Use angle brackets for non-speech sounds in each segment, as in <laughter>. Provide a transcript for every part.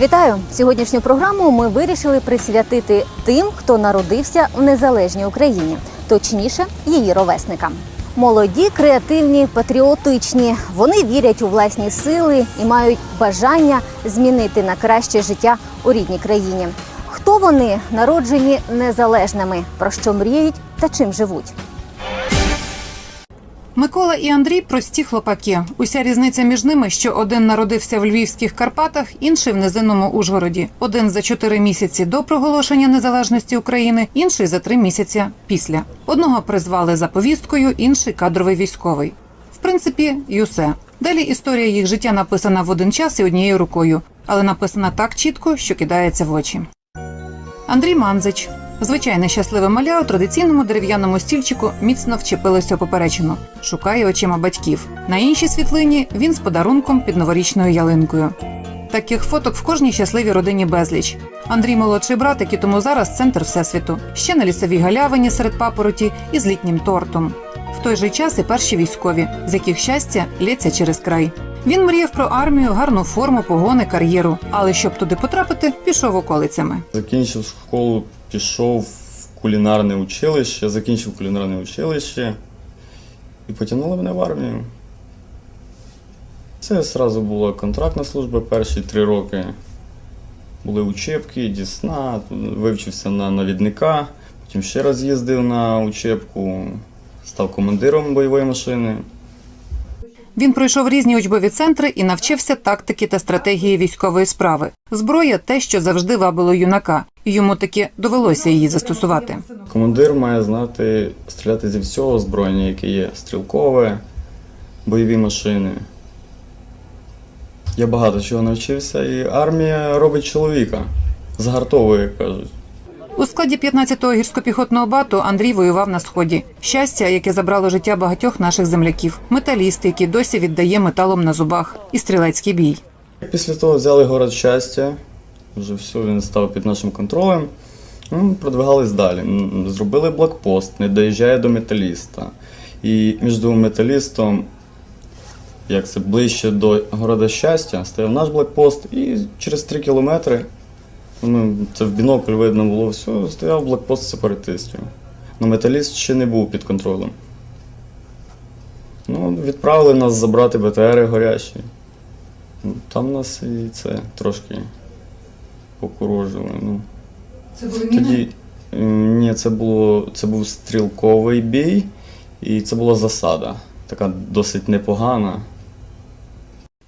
Вітаю! Сьогоднішню програму ми вирішили присвятити тим, хто народився в незалежній Україні, точніше, її ровесникам. Молоді, креативні, патріотичні. Вони вірять у власні сили і мають бажання змінити на краще життя у рідній країні. Хто вони народжені незалежними, про що мріють та чим живуть? Микола і Андрій прості хлопаки. Уся різниця між ними, що один народився в львівських Карпатах, інший в низинному Ужгороді. Один за чотири місяці до проголошення незалежності України, інший за три місяці після. Одного призвали за повісткою, інший кадровий військовий. В принципі, і усе. Далі історія їх життя написана в один час і однією рукою, але написана так чітко, що кидається в очі. Андрій Манзич. Звичайне щасливе маля у традиційному дерев'яному стільчику міцно вчепилося поперечину. Шукає очима батьків. На іншій світлині він з подарунком під новорічною ялинкою. Таких фоток в кожній щасливій родині безліч. Андрій молодший братик і тому зараз центр всесвіту. Ще на лісовій галявині серед папороті і з літнім тортом. В той же час і перші військові, з яких щастя лється через край. Він мріяв про армію, гарну форму, погони, кар'єру. Але щоб туди потрапити, пішов околицями. Закінчив школу, пішов в кулінарне училище, закінчив кулінарне училище і потягнули мене в армію. Це одразу була контрактна служба перші три роки. Були учебки, дісна, вивчився на навідника, потім ще раз їздив на учебку, став командиром бойової машини. Він пройшов різні учбові центри і навчився тактики та стратегії військової справи. Зброя те, що завжди вабило юнака, і йому таки довелося її застосувати. Командир має знати стріляти зі всього озброєння, яке є стрілкове, бойові машини. Я багато чого навчився, і армія робить чоловіка. Згартовує, як кажуть. У складі 15-го гірсько-піхотного бату Андрій воював на сході. Щастя, яке забрало життя багатьох наших земляків, металіст, який досі віддає металом на зубах, і стрілецький бій. Після того взяли город щастя, вже все, він став під нашим контролем. Ну, продвигались далі. Зробили блокпост, не доїжджає до металіста. І між металістом, як це ближче до города щастя, стояв наш блокпост, і через 3 кілометри, ну, це в бінокль видно було все, стояв блокпост сепаратистів. Но металіст ще не був під контролем. Ну, відправили нас забрати БТРи горячі. Ну, Там нас і це трошки покурожили. Ну. Це були Тоді м, ні, це було це був стрілковий бій, і це була засада. Така досить непогана.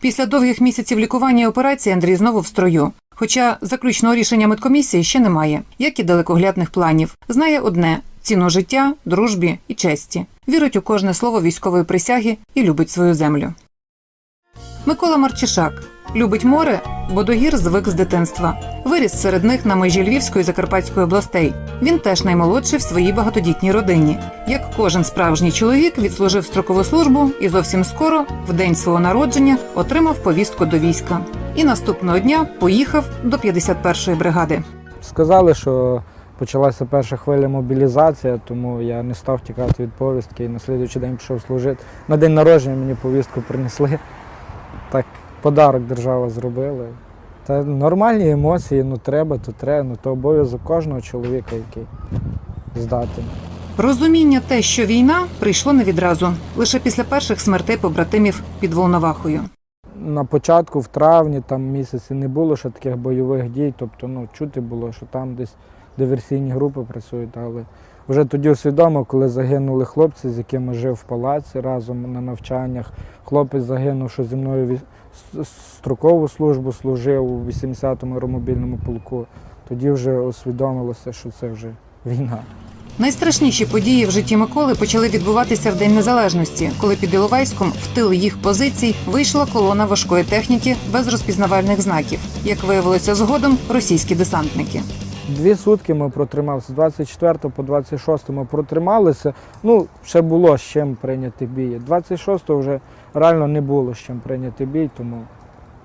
Після довгих місяців лікування і операції Андрій знову в строю. Хоча заключного рішення медкомісії ще немає, як і далекоглядних планів. Знає одне ціну життя, дружбі і честі. Вірить у кожне слово військової присяги і любить свою землю. Микола Марчишак любить море, бо до гір звик з дитинства. Виріс серед них на межі Львівської і Закарпатської областей. Він теж наймолодший в своїй багатодітній родині. Як кожен справжній чоловік, відслужив строкову службу і зовсім скоро, в день свого народження, отримав повістку до війська. І наступного дня поїхав до 51-ї бригади. Сказали, що почалася перша хвиля мобілізації, тому я не став тікати від повістки і на слідуючий день пішов служити. На день народження мені повістку принесли. Так, подарок держава зробила. Та нормальні емоції, ну треба, то треба, ну то обов'язок кожного чоловіка, який здатен. Розуміння те, що війна прийшло не відразу, лише після перших смертей побратимів під Волновахою. На початку, в травні, там місяці не було ще таких бойових дій, тобто ну, чути було, що там десь диверсійні групи працюють, але вже тоді усвідомив, коли загинули хлопці, з якими жив в палаці разом на навчаннях. Хлопець загинув, що зі мною строкову службу служив у 80-му аеромобільному полку. Тоді вже усвідомилося, що це вже війна. Найстрашніші події в житті Миколи почали відбуватися в День Незалежності, коли під Іловайськом в тил їх позицій вийшла колона важкої техніки без розпізнавальних знаків. Як виявилося згодом, російські десантники. Дві сутки ми протрималися. З 24 по 26 ми протрималися. Ну, ще було з чим прийняти бій. 26 вже реально не було з чим прийняти бій, тому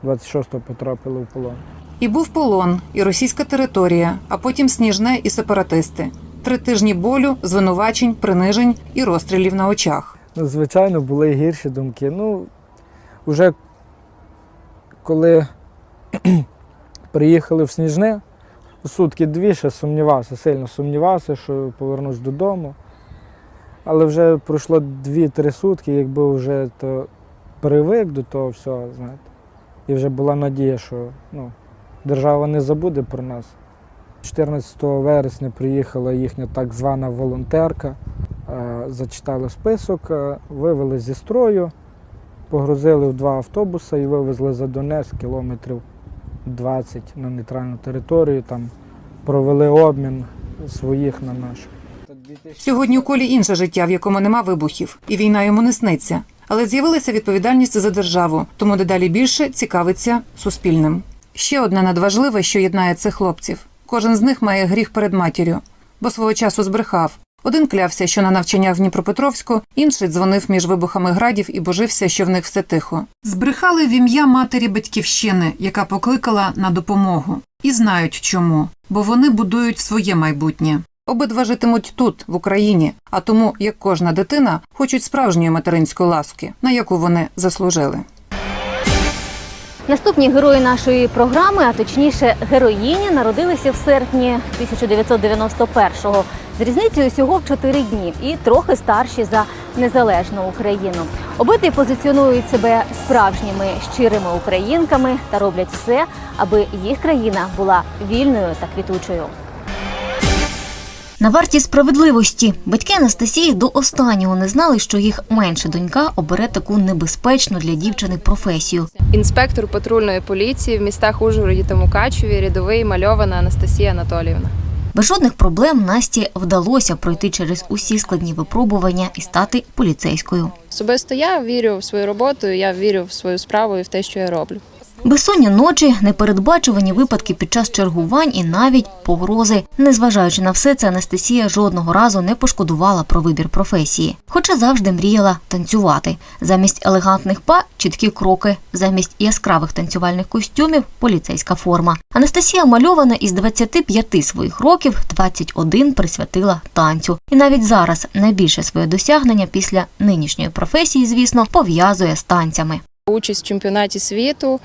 26-го потрапили в полон. І був полон, і російська територія, а потім сніжне і сепаратисти. Три тижні болю, звинувачень, принижень і розстрілів на очах. Ну, звичайно, були гірші думки. Ну, вже коли <clears throat> Приїхали в Сніжне, сутки дві ще сумнівався, сильно сумнівався, що повернусь додому. Але вже пройшло 2-3 сутки, якби вже то привик до того всього, знаєте. І вже була надія, що ну, держава не забуде про нас. 14 вересня приїхала їхня так звана волонтерка, е, зачитали список, е, вивели зі строю, погрузили в два автобуси і вивезли за Донецьк кілометрів 20 на нейтральну територію, там провели обмін своїх на наших. Сьогодні у колі інше життя, в якому нема вибухів, і війна йому не сниться. Але з'явилася відповідальність за державу, тому дедалі більше цікавиться суспільним. Ще одне надважливе, що єднає цих хлопців. Кожен з них має гріх перед матір'ю, бо свого часу збрехав. Один клявся, що на навчаннях в Дніпропетровську, інший дзвонив між вибухами градів і божився, що в них все тихо. Збрехали в ім'я матері батьківщини, яка покликала на допомогу. І знають чому, бо вони будують своє майбутнє. Обидва житимуть тут, в Україні, а тому, як кожна дитина, хочуть справжньої материнської ласки, на яку вони заслужили. Наступні герої нашої програми, а точніше героїні, народилися в серпні 1991-го з різницею всього в 4 дні і трохи старші за незалежну Україну. Обидві позиціонують себе справжніми щирими українками та роблять все, аби їх країна була вільною та квітучою. На варті справедливості батьки Анастасії до останнього не знали, що їх менша донька обере таку небезпечну для дівчини професію. інспектор патрульної поліції в містах Ужгороді та Мукачеві, рядовий мальована Анастасія Анатоліївна. Без жодних проблем Насті вдалося пройти через усі складні випробування і стати поліцейською. Особисто я вірю в свою роботу, я вірю в свою справу і в те, що я роблю. Безсонні ночі, непередбачувані випадки під час чергувань і навіть погрози. Незважаючи на все це, Анастасія жодного разу не пошкодувала про вибір професії, хоча завжди мріяла танцювати. Замість елегантних па чіткі кроки, замість яскравих танцювальних костюмів поліцейська форма. Анастасія мальована із 25 своїх років 21 присвятила танцю. І навіть зараз найбільше своє досягнення після нинішньої професії, звісно, пов'язує з танцями. Участь в чемпіонаті світу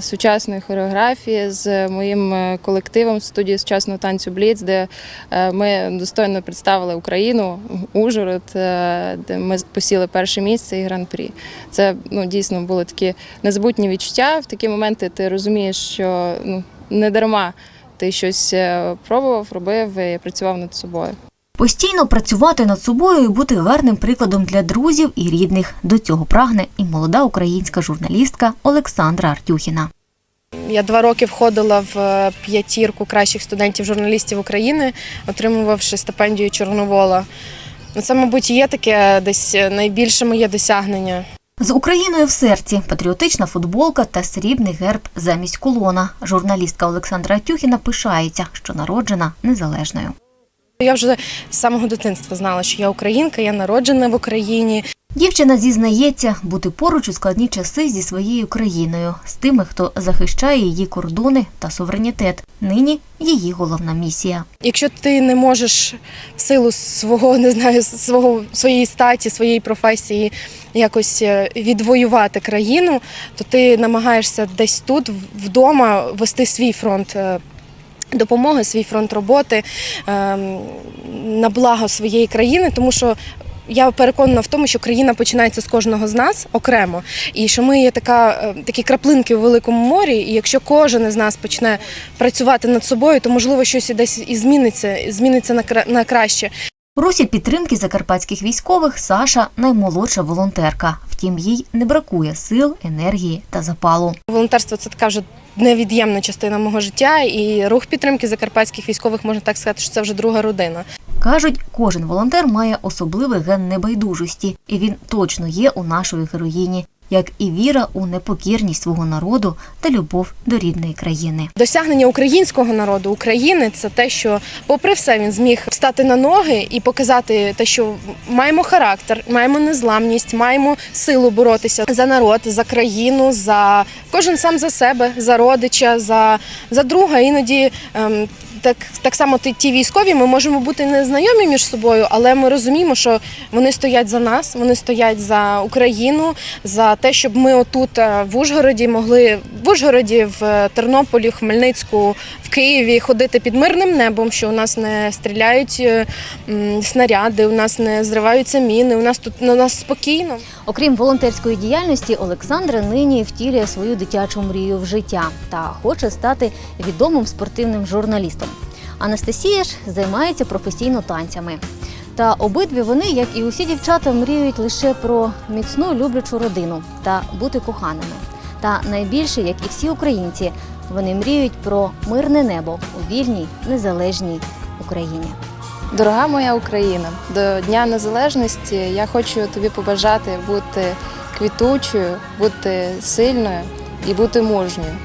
сучасної хореографії з моїм е, колективом студії сучасного танцю Бліц, де е, ми достойно представили Україну, Ужгород, е, де ми посіли перше місце і гран-прі. Це ну, дійсно були такі незабутні відчуття. В такі моменти ти розумієш, що ну, не дарма ти щось е, пробував, робив і працював над собою. Постійно працювати над собою і бути гарним прикладом для друзів і рідних. До цього прагне і молода українська журналістка Олександра Артюхіна. Я два роки входила в е, п'ятірку кращих студентів журналістів України, отримувавши стипендію Чорновола. Ну, Це, мабуть, є таке десь найбільше моє досягнення. З Україною в серці патріотична футболка та срібний герб замість колона. Журналістка Олександра Артюхіна пишається, що народжена незалежною. Я вже з самого дитинства знала, що я українка, я народжена в Україні. Дівчина зізнається бути поруч у складні часи зі своєю країною, з тими, хто захищає її кордони та суверенітет. Нині її головна місія. Якщо ти не можеш в силу свого, не знаю, свого своєї статі, своєї професії якось е, відвоювати країну, то ти намагаєшся десь тут вдома вести свій фронт. Допомоги, свій фронт роботи ем, на благо своєї країни, тому що я переконана в тому, що країна починається з кожного з нас окремо, і що ми є така, е, такі краплинки у великому морі. І якщо кожен із нас почне працювати над собою, то можливо щось і десь і зміниться, зміниться на на краще. Русі підтримки закарпатських військових Саша наймолодша волонтерка. Втім, їй не бракує сил, енергії та запалу. Волонтерство це така вже невід'ємна частина мого життя, і рух підтримки закарпатських військових можна так сказати, що це вже друга родина. Кажуть, кожен волонтер має особливий ген небайдужості, і він точно є у нашої героїні, як і віра у непокірність свого народу та любов до рідної країни. Досягнення українського народу України це те, що, попри все, він зміг встати на ноги і показати те, що маємо характер, маємо незламність, маємо силу боротися за народ, за країну, за кожен сам за себе, за родича, за, за друга. Іноді ем, так, так само ті, військові, ми можемо бути не знайомі між собою, але ми розуміємо, що вони стоять за нас, вони стоять за Україну, за те, щоб ми отут е, в Ужгороді могли в Ужгороді, в е, Тернополі, Хмельницьку, Києві ходити під мирним небом, що у нас не стріляють е, снаряди, у нас не зриваються міни, у нас тут у нас спокійно. Окрім волонтерської діяльності, Олександра нині втілює свою дитячу мрію в життя та хоче стати відомим спортивним журналістом. Анастасія ж займається професійно танцями. Та обидві вони, як і усі дівчата, мріють лише про міцну люблячу родину та бути коханими. Та найбільше, як і всі українці, вони мріють про мирне небо у вільній незалежній Україні. Дорога моя Україна, до Дня Незалежності я хочу тобі побажати бути квітучою, бути сильною і бути мужньою.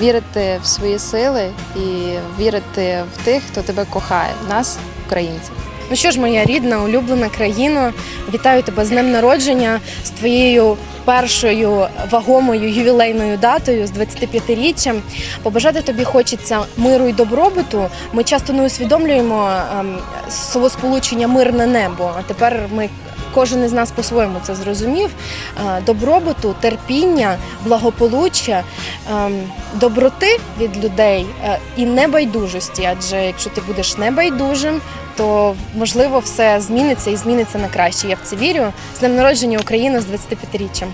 Вірити в свої сили і вірити в тих, хто тебе кохає, нас, українців. Ну що ж, моя рідна, улюблена країна, вітаю тебе з днем народження, з твоєю першою вагомою ювілейною датою, з 25-річчям. Побажати тобі хочеться миру і добробуту. Ми часто не усвідомлюємо ем, словосполучення мирне небо. А тепер ми. Кожен із нас по-своєму це зрозумів. Е, Добробуту, терпіння, благополуччя, ем, доброти від людей е, і небайдужості. Адже якщо ти будеш небайдужим, то можливо все зміниться і зміниться на краще. Я в це вірю. З днем народження України з 25-річчям.